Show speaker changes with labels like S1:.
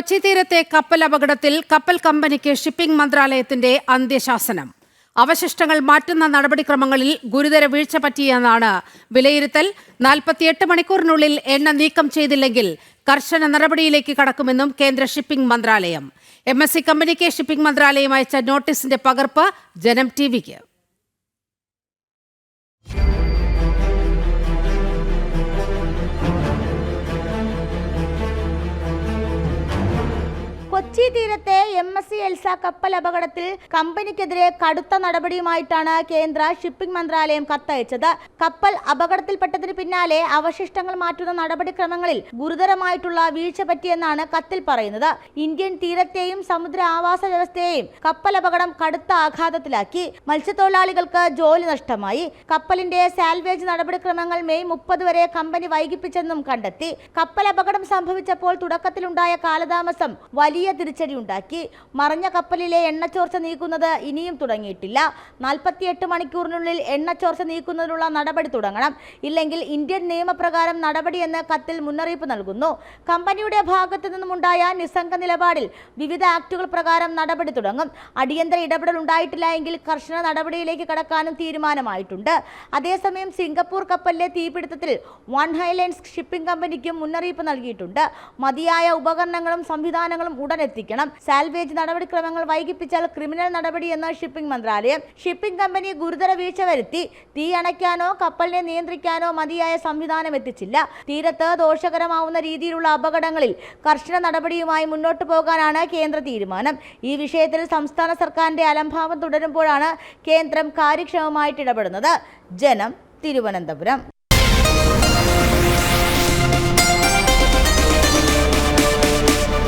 S1: കൊച്ചി തീരത്തെ കപ്പൽ അപകടത്തിൽ കപ്പൽ കമ്പനിക്ക് ഷിപ്പിംഗ് മന്ത്രാലയത്തിന്റെ അന്ത്യശാസനം. അവശിഷ്ടങ്ങൾ മാറ്റുന്ന നടപടിക്രമങ്ങളിൽ ഗുരുതര വീഴ്ച പറ്റിയെന്നാണ് വിലയിരുത്തൽ. നാൽപ്പത്തിയെട്ട് മണിക്കൂറിനുള്ളിൽ എണ്ണ നീക്കം ചെയ്തില്ലെങ്കിൽ കർശന നടപടിയിലേക്ക് കടക്കുമെന്നും കേന്ദ്ര ഷിപ്പിംഗ് മന്ത്രാലയം. എം കമ്പനിക്ക് ഷിപ്പിംഗ് മന്ത്രാലയം അയച്ച നോട്ടീസിന്റെ പകർപ്പ് ജനം ടി വിക്ക്.
S2: കൊച്ചി തീരത്തെ എം എസ് സി എൽസ കപ്പൽ അപകടത്തിൽ കമ്പനിക്കെതിരെ കടുത്ത നടപടിയുമായിട്ടാണ് കേന്ദ്ര ഷിപ്പിംഗ് മന്ത്രാലയം കത്തയച്ചത്. കപ്പൽ അപകടത്തിൽപ്പെട്ടതിന് പിന്നാലെ അവശിഷ്ടങ്ങൾ മാറ്റുന്ന നടപടിക്രമങ്ങളിൽ ഗുരുതരമായിട്ടുള്ള വീഴ്ച പറ്റിയെന്നാണ് കത്തിൽ പറയുന്നത്. ഇന്ത്യൻ തീരത്തെയും സമുദ്ര ആവാസ വ്യവസ്ഥയെയും കപ്പൽ അപകടം കടുത്ത ആഘാതത്തിലാക്കി. മത്സ്യത്തൊഴിലാളികൾക്ക് ജോലി നഷ്ടമായി. കപ്പലിന്റെ സാൽവേജ് നടപടിക്രമങ്ങൾ മെയ് മുപ്പത് വരെ കമ്പനി വൈകിപ്പിച്ചെന്നും കണ്ടെത്തി. കപ്പൽ അപകടം സംഭവിച്ചപ്പോൾ തുടക്കത്തിലുണ്ടായ കാലതാമസം വലിയ തിരിച്ചടി ഉണ്ടാക്കി. മറഞ്ഞ കപ്പലിലെ എണ്ണച്ചോർച്ച നീക്കുന്നത് ഇനിയും തുടങ്ങിയിട്ടില്ല. നാൽപ്പത്തിയെട്ട് മണിക്കൂറിനുള്ളിൽ എണ്ണച്ചോർച്ച നീക്കുന്നതിനുള്ള നടപടി തുടങ്ങണം. ഇല്ലെങ്കിൽ ഇന്ത്യൻ നിയമപ്രകാരം നടപടിയെന്ന് കത്തിൽ മുന്നറിയിപ്പ് നൽകുന്നു. കമ്പനിയുടെ ഭാഗത്തു നിന്നുമുണ്ടായ നിസ്സംഗ നിലപാടിൽ വിവിധ ആക്ടുകൾ പ്രകാരം നടപടി തുടങ്ങും. അടിയന്തര ഇടപെടൽ ഉണ്ടായിട്ടില്ല എങ്കിൽ കർശന നടപടിയിലേക്ക് കടക്കാനും തീരുമാനമായിട്ടുണ്ട്. അതേസമയം സിംഗപ്പൂർ കപ്പലിലെ തീപിടുത്തത്തിൽ വൺ ഹൈലൈൻസ് ഷിപ്പിംഗ് കമ്പനിക്കും മുന്നറിയിപ്പ് നൽകിയിട്ടുണ്ട്. മതിയായ ഉപകരണങ്ങളും സംവിധാനങ്ങളും ഉടൻ എത്തിക്കണം. സാൽവേജ് നടപടിക്രമങ്ങൾ വൈകിപ്പിച്ചാൽ ക്രിമിനൽ നടപടി എന്ന ഷിപ്പിംഗ് മന്ത്രാലയം ഷിപ്പിംഗ് കമ്പനി ഗുരുതര വീഴ്ച വരുത്തി. തീ അണയ്ക്കാനോ കപ്പലിനെ നിയന്ത്രിക്കാനോ മതിയായ സംവിധാനം എത്തിച്ചില്ല. തീരത്ത് ദോഷകരമാവുന്ന രീതിയിലുള്ള അപകടങ്ങളിൽ കർശന നടപടിയുമായി മുന്നോട്ട് പോകാനാണ് കേന്ദ്ര തീരുമാനം. ഈ വിഷയത്തിൽ സംസ്ഥാന സർക്കാരിന്റെ അലംഭാവം തുടരുമ്പോഴാണ് കേന്ദ്രം കാര്യക്ഷമമായിട്ട് ഇടപെടുന്നത്. ജനം തിരുവനന്തപുരം.